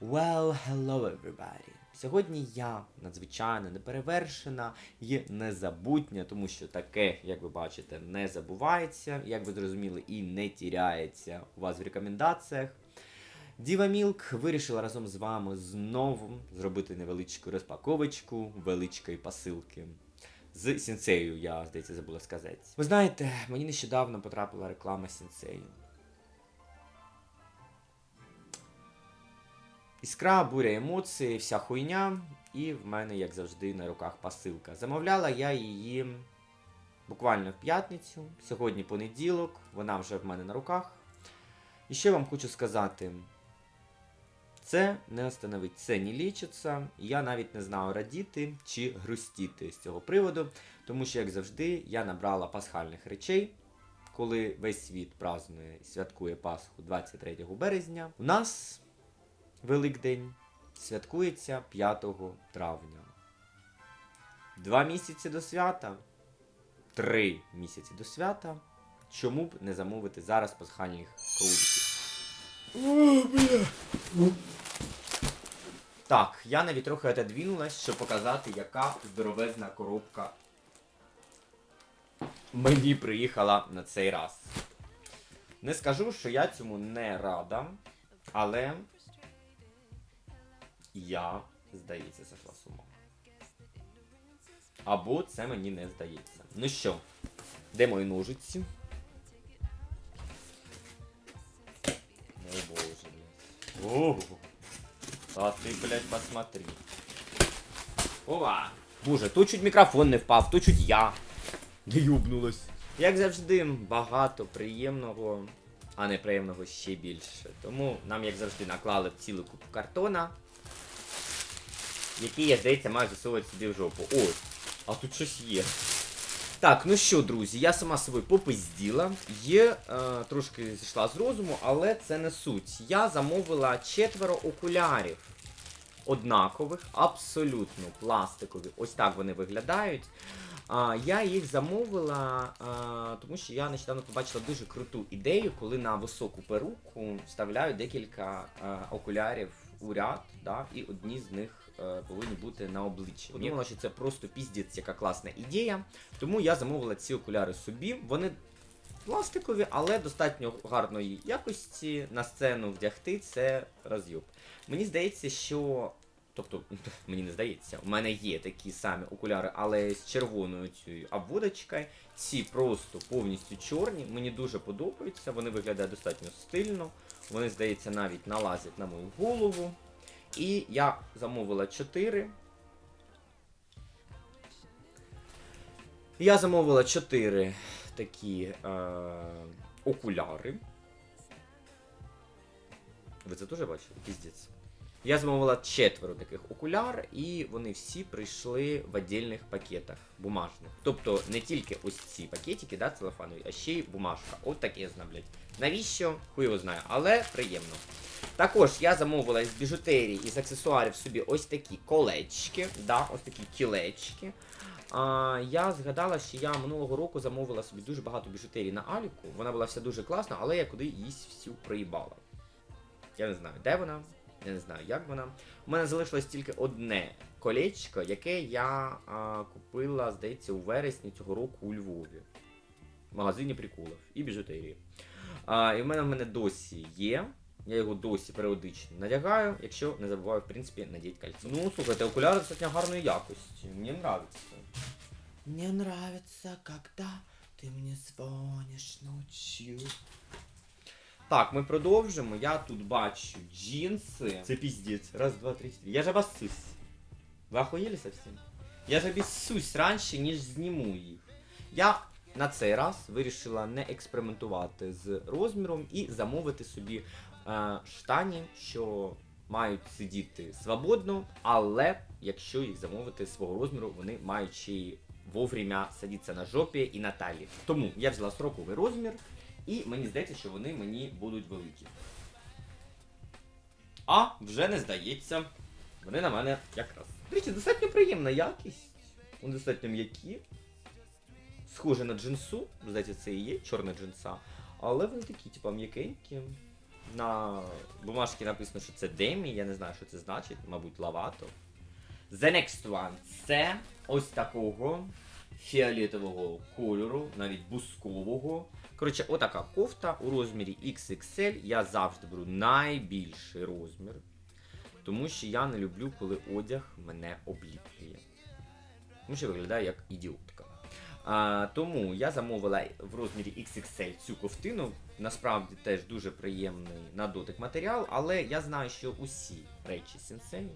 Well, hello everybody! Сьогодні я надзвичайно неперевершена і незабутня, тому що таке, як ви бачите, не забувається, як ви зрозуміли, і не тіряється у вас в рекомендаціях. Діва Мілк вирішила разом з вами знову зробити невеличку розпаковочку величкої посилки. З сінцею, я здається, забула сказати. Ви знаєте, мені нещодавно потрапила реклама сінцею. Іскра, буря емоцій, вся хуйня, і в мене, як завжди, на руках посилка. Замовляла я її буквально в п'ятницю. Сьогодні понеділок, вона вже в мене на руках. І ще вам хочу сказати: це не остановить, це не лічиться. Я навіть не знаю радіти чи грустіти з цього приводу, тому що, як завжди, я набрала пасхальних речей. Коли весь світ празднує і святкує Пасху 23 березня, у нас Великдень святкується 5 травня. Два місяці до свята. Три місяці до свята. Чому б не замовити зараз пасхальних кроликів? Так, я навіть трохи отодвинулась, щоб показати, яка здоровезна коробка мені приїхала на цей раз. Не скажу, що я цьому не рада, але я, здається, сошла з ума. Або це мені не здається. Ну що, де мої ножиці? О боже, блядь. Ого. Ти, блядь, посмотри. Ова! Боже, тут чуть мікрофон не впав, тут чуть я. Не юбнулась. Як завжди, багато приємного, а неприємного ще більше. Тому нам, як завжди, наклали цілу купу картона який, я здається, маю засовувати собі в жопу. Ось, а тут щось є. Так, ну що, друзі, я сама собою попизділа. Є, е, трошки зійшла з розуму, але це не суть. Я замовила четверо окулярів однакових, абсолютно пластикові. Ось так вони виглядають. А, я їх замовила, а, тому що я нещодавно побачила дуже круту ідею, коли на високу перуку вставляють декілька а, окулярів у ряд, да, і одні з них е, повинні бути на обличчі. Подумала, що це просто піздець, яка класна ідея. Тому я замовила ці окуляри собі. Вони пластикові, але достатньо гарної якості. На сцену вдягти це роз'юб. Мені здається, що. Тобто, мені не здається, у мене є такі самі окуляри, але з червоною цією обводочкою. Ці просто повністю чорні. Мені дуже подобаються. Вони виглядають достатньо стильно. Вони, здається, навіть налазять на мою голову. І я замовила 4. Я замовила 4 такі е, окуляри. Ви це теж бачили? Піздець. Я замовила четверо таких окуляр, і вони всі прийшли в віддільних пакетах бумажних. Тобто не тільки ось ці пакетики, да, целофанові, а ще й бумажка. От таке зна, блядь. Навіщо? Хуй його знає, але приємно. Також я замовила із біжутерії, із аксесуарів собі ось такі колечки, да, ось такі кілечки. А, я згадала, що я минулого року замовила собі дуже багато біжутерії на Аліку. Вона була вся дуже класна, але я куди її всю проїбала. Я не знаю, де вона, я не знаю, як вона. У мене залишилось тільки одне колечко, яке я а, купила, здається, у вересні цього року у Львові. В магазині приколів і біжутерії. А, і в мене в мене досі є. Я його досі періодично надягаю, якщо не забуваю, в принципі, надіть кольцо. Ну, слухайте, окуляри достатньо гарної якості. Мені нравится. Мне нравится, когда ти мені дзвониш ночью. Так, ми продовжимо. Я тут бачу джинси. Це піздець. Раз, два, три, чотири. Я же обоссусь. Ви охуєли совсем? Я же обіссусь раніше, ніж зніму їх. Я на цей раз вирішила не експериментувати з розміром і замовити собі е, штані, що мають сидіти свободно, але якщо їх замовити свого розміру, вони мають ще й вовремя садитися на жопі і на талії. Тому я взяла строковий розмір, і мені здається, що вони мені будуть великі. А вже не здається. Вони на мене якраз. Речі, достатньо приємна якість. Вони достатньо м'які. Схоже на джинсу, здається, це і є чорна джинса. Але вони такі, типа, м'якенькі. На бумажці написано, що це Демі, я не знаю, що це значить, мабуть, лавато. The next one це ось такого фіолетового кольору, навіть бускового. Коротше, отака кофта у розмірі XXL. Я завжди беру найбільший розмір. Тому що я не люблю, коли одяг мене обліплює. Тому що виглядаю як ідіотка. А, тому я замовила в розмірі XXL цю ковтину. Насправді теж дуже приємний на дотик матеріал, але я знаю, що усі речі сенсею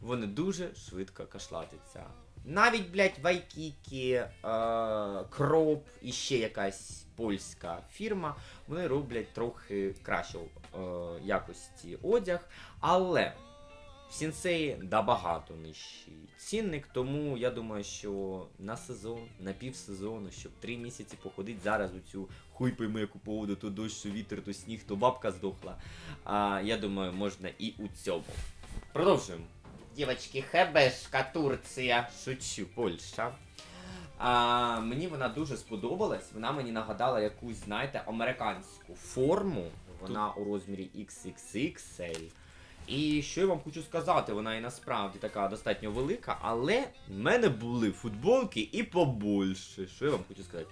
вони дуже швидко кашлатяться. Навіть, блядь, Вайкікі, е, Кроп і ще якась польська фірма, вони роблять трохи кращого е, якості одяг, але в сенсеї набагато нижчий цінник, тому я думаю, що на сезон, на півсезону, щоб три місяці походити зараз у цю хуй пойми яку погоду, то дощ, то вітер, то сніг, то бабка здохла. А, я думаю, можна і у цьому. Продовжуємо. Дівочки, Хебешка, Турція, шучу, Польща. А, мені вона дуже сподобалась. Вона мені нагадала якусь, знаєте, американську форму. Вона у розмірі XXXL. І що я вам хочу сказати, вона і насправді така достатньо велика, але в мене були футболки і побольше. Що я вам хочу сказати?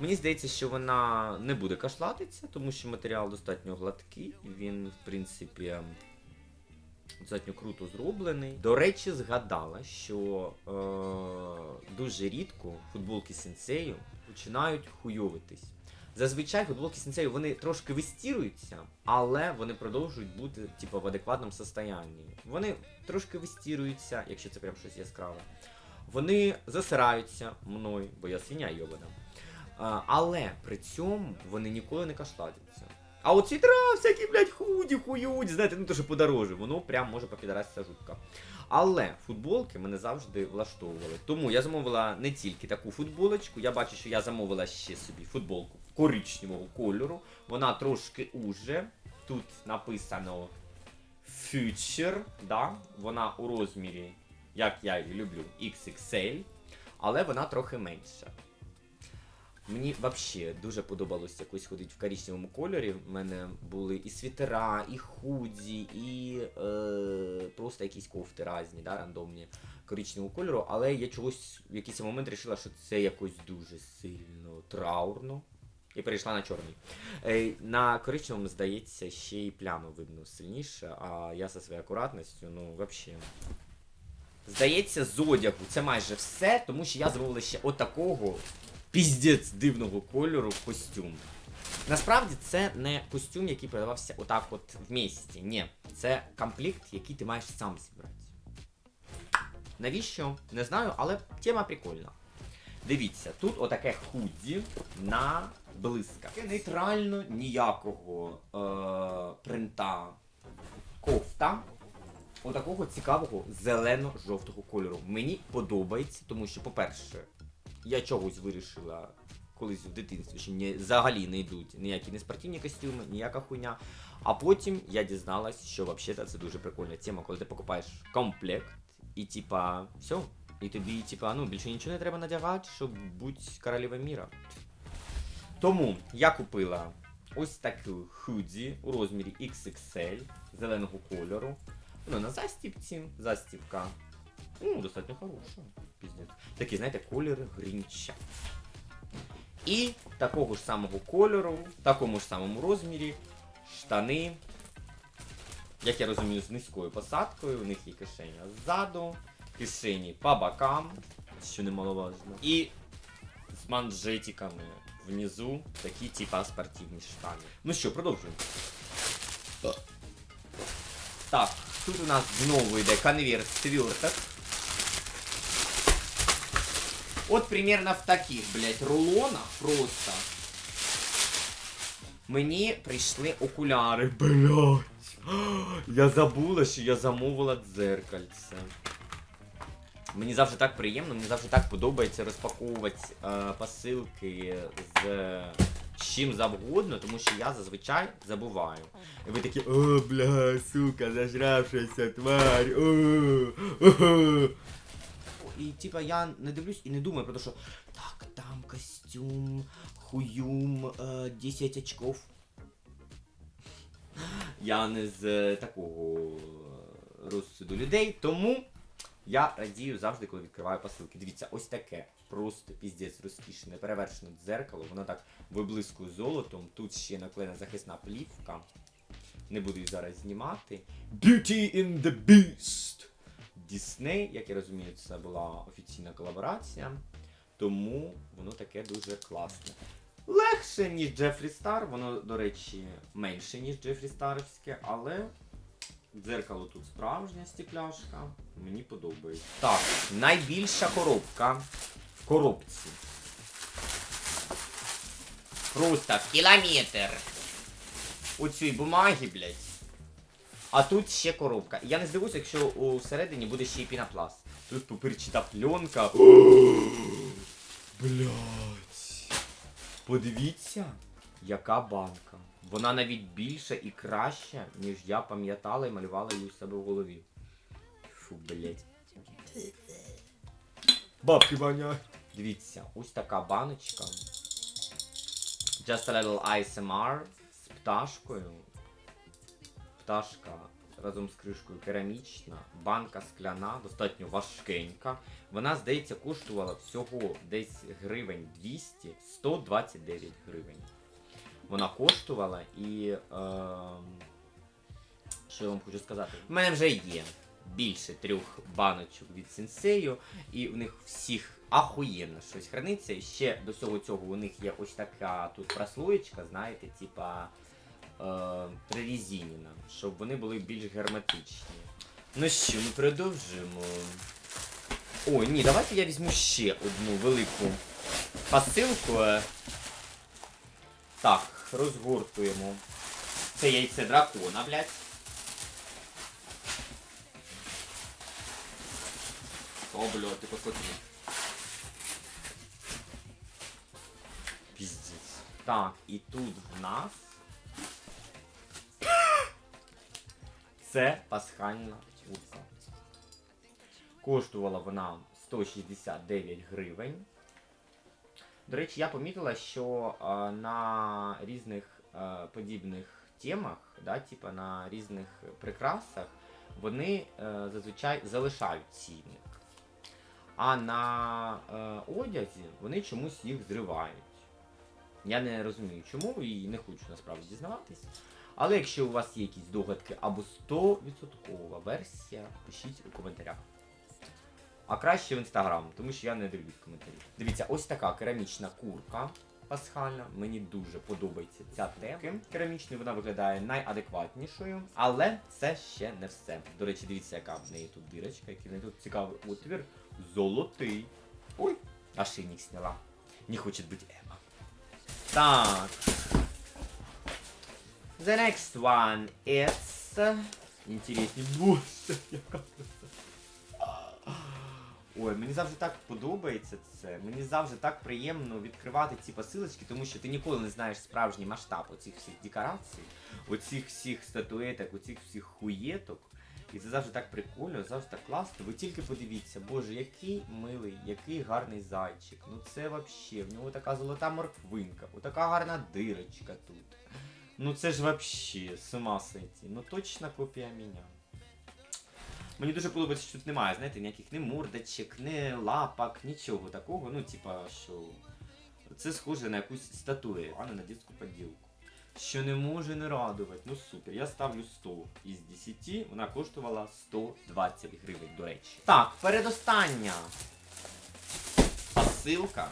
Мені здається, що вона не буде кашлатися, тому що матеріал достатньо гладкий. Він, в принципі, достатньо круто зроблений. До речі, згадала, що е, дуже рідко футболки сенсею починають хуйовитись. Зазвичай футболки сенсею вони трошки вистіруються, але вони продовжують бути типу, в адекватному состоянні. Вони трошки вистіруються, якщо це прям щось яскраве. Вони засираються мною, бо я свиня йобана. Але при цьому вони ніколи не кашлатяться. А от світера всякі, блядь, худі, хуюді, знаєте, ну то що подороже, воно прям може попідарасися жутко. Але футболки мене завжди влаштовували. Тому я замовила не тільки таку футболочку, я бачу, що я замовила ще собі футболку коричневого кольору. Вона трошки уже. Тут написано Future, да? вона у розмірі, як я її люблю, XXL, але вона трохи менша. Мені взагалі дуже подобалось якось ходити в коричневому кольорі. У мене були і світера, і худі, і е, просто якісь кофти різні, да, рандомні коричневого кольору, але я чогось в якийсь момент вирішила, що це якось дуже сильно траурно. І перейшла на чорний. Е, на коричневому, здається, ще й плями видно сильніше, а я зі своєю акуратністю, ну, взагалі. Здається, з одягу це майже все, тому що я замовила ще отакого піздець дивного кольору костюм. Насправді це не костюм, який продавався отак от в місті. Ні, це комплект, який ти маєш сам зібрати. Навіщо? Не знаю, але тема прикольна. Дивіться, тут отаке худі на блисках. Нейтрально ніякого е- принта кофта. Отакого цікавого зелено-жовтого кольору. Мені подобається, тому що, по-перше, я чогось вирішила колись в дитинстві, що мені взагалі не йдуть ніякі не спортивні костюми, ніяка хуйня. А потім я дізналась, що взагалі це дуже прикольна тема, коли ти покупаєш комплект, і типа, все. І тобі, типа, ну більше нічого не треба надягати, щоб бути королевою міра. Тому я купила ось таку худі у розмірі XXL зеленого кольору. Ну, на застіпці, застіпка. Ну, достатньо хороша. Піздець. Такі, знаєте, кольори грінча. І такого ж самого кольору, в такому ж самому розмірі, штани. Як я розумію, з низькою посадкою, у них є кишеня ззаду, кишені по бокам, що немаловажно. І з манжетиками внизу такі типа спортивні штани. Ну що, продовжуємо. Так, тут у нас знову йде конверт сверток. От примерно в таких, блядь, рулонах просто. Мені прийшли окуляри, блядь. Я забула, що я замовила дзеркальце. Мені завжди так приємно, мені завжди так подобається розпаковувати е, посилки з чим завгодно, тому що я зазвичай забуваю. І ви такі, о, бля, сука, зажравшаяся тварь. О, о. І типа я не дивлюсь і не думаю про те, що так, там костюм, хуюм, е, 10 очков. Я не з е, такого е, розсуду людей, тому я радію завжди, коли відкриваю посилки. Дивіться, ось таке. Просто піздець розкішне, неперевершене дзеркало, воно так виблискує золотом. Тут ще наклеєна захисна плівка. Не буду її зараз знімати. Beauty in the Beast! Disney, як я розумію, це була офіційна колаборація. Тому воно таке дуже класне. Легше, ніж Джефрі Стар, воно, до речі, менше, ніж Джефрі Старівське, але дзеркало тут справжня стекляшка. Мені подобається. Так, найбільша коробка в коробці. Просто кілометр. Оцій бумаги, блядь. А тут ще коробка. Я не здивуюся, якщо у всередині буде ще й пінопласт. Тут пупирчата пленка. Блять. Подивіться, яка банка. Вона навіть більша і краща, ніж я пам'ятала і малювала її у себе в голові. Фу, блять. Бабки воняють. Дивіться, ось така баночка. Just a little ASMR з пташкою. Пташка разом з кришкою керамічна, банка скляна, достатньо важкенька. Вона, здається, коштувала всього десь гривень 200, 129 гривень. Вона коштувала і. Е, що я вам хочу сказати? У мене вже є більше трьох баночок від сенсею, і в них всіх ахуєнно щось храниться. І ще до всього цього у них є ось така тут прослоєчка, знаєте, типа е, прорезинена, щоб вони були більш герметичні. Ну що, ми продовжуємо. Ой, ні, давайте я візьму ще одну велику посилку. Так, розгортуємо. Це яйце дракона, блядь. О, блядь, ти посмотри. Піздець. Так, і тут в нас. Це пасхальна курка. Коштувала вона 169 гривень. До речі, я помітила, що е, на різних е, подібних темах, да, типа на різних прикрасах, вони е, зазвичай залишають цінник. А на е, одязі вони чомусь їх зривають. Я не розумію чому і не хочу насправді дізнаватись. Але якщо у вас є якісь догадки або 100% версія, пишіть у коментарях. А краще в інстаграм, тому що я не дивлюсь коментарі. Дивіться, ось така керамічна курка пасхальна. Мені дуже подобається ця тема. Керамічною вона виглядає найадекватнішою, але це ще не все. До речі, дивіться, яка в неї тут дирочка, який в неї тут цікавий отвір. Золотий. Ой, ошейник сняла. Не хоче бути Ема. Так. The next one is... Інтересні. Боже, яка Ой, мені завжди так подобається це. Мені завжди так приємно відкривати ці посилочки, тому що ти ніколи не знаєш справжній масштаб оцих всіх декорацій, оцих всіх статуеток, оцих всіх хуєток. І це завжди так прикольно, завжди так класно. Ви тільки подивіться, боже, який милий, який гарний зайчик. Ну це вообще, в нього така золота морквинка, отака гарна дирочка тут. Ну це ж вообще, з ума сойти. Ну точно копія мене. Мені дуже подобається, що тут немає, знаєте, ніяких ні мордочок, ні лапок, нічого такого. Ну, типа, що це схоже на якусь статую, а не на дитячу поділку. Що не може не радувати. Ну супер, я ставлю 100 із 10, вона коштувала 120 гривень, до речі. Так, передостання посилка,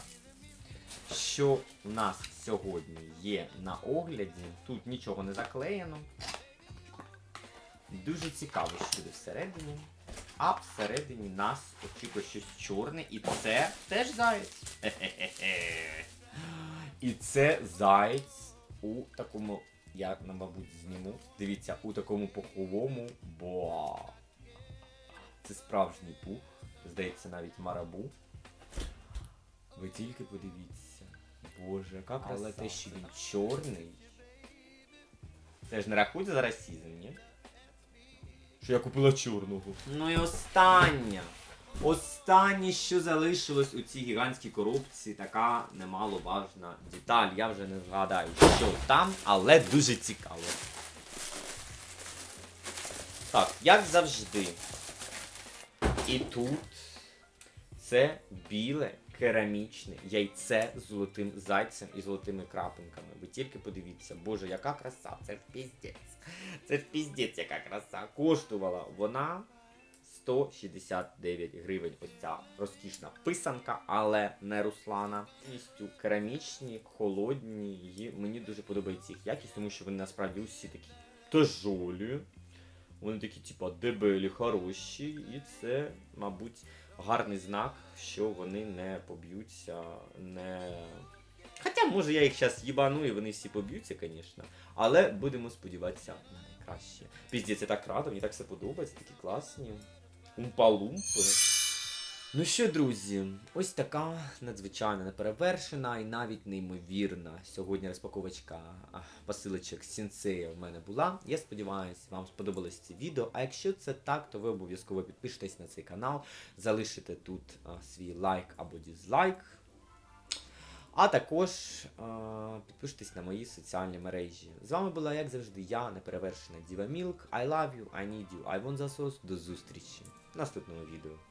що у нас сьогодні є на огляді. Тут нічого не заклеєно. Дуже цікаво, що буде всередині. А всередині нас очікує щось чорне, і це теж заєць. Хе-хе-хе. І це заєць у такому, я, мабуть, зніму. Дивіться, у такому пуховому, бо це справжній пух. Здається, навіть марабу. Ви тільки подивіться. Боже, яка краса. Але те, що він чорний. Це ж не рахується за расізм, ні? Що я купила чорного. Ну і остання. Останнє, що залишилось у цій гігантській коробці, така немаловажна деталь. Я вже не згадаю, що там, але дуже цікаво. Так, як завжди. І тут це біле керамічне яйце з золотим зайцем і золотими крапинками. Ви тільки подивіться, боже, яка краса, це ж піздець. Це ж піздець, яка краса. Коштувала вона 169 гривень. Ось ця розкішна писанка, але не Руслана. Повністю керамічні, холодні. І мені дуже подобається їх якість, тому що вони насправді усі такі тяжолі. Вони такі, типа, дебелі, хороші, і це, мабуть, гарний знак, що вони не поб'ються, не. Хоча, може, я їх зараз їбану і вони всі поб'ються, звісно. Але будемо сподіватися на найкраще. Піздець, я так рада, мені так все подобається, такі класні. Умпа-лумпи. Ну що, друзі, ось така надзвичайно неперевершена і навіть неймовірна сьогодні розпаковочка посилочок Сінсея в мене була. Я сподіваюся, вам сподобалось це відео. А якщо це так, то ви обов'язково підпишитесь на цей канал, залишите тут а, свій лайк або дізлайк. А також а, підпишитесь на мої соціальні мережі. З вами була, як завжди, я, неперевершена Діва Мілк. I love you, I need you, I want the sauce. До зустрічі в наступному відео.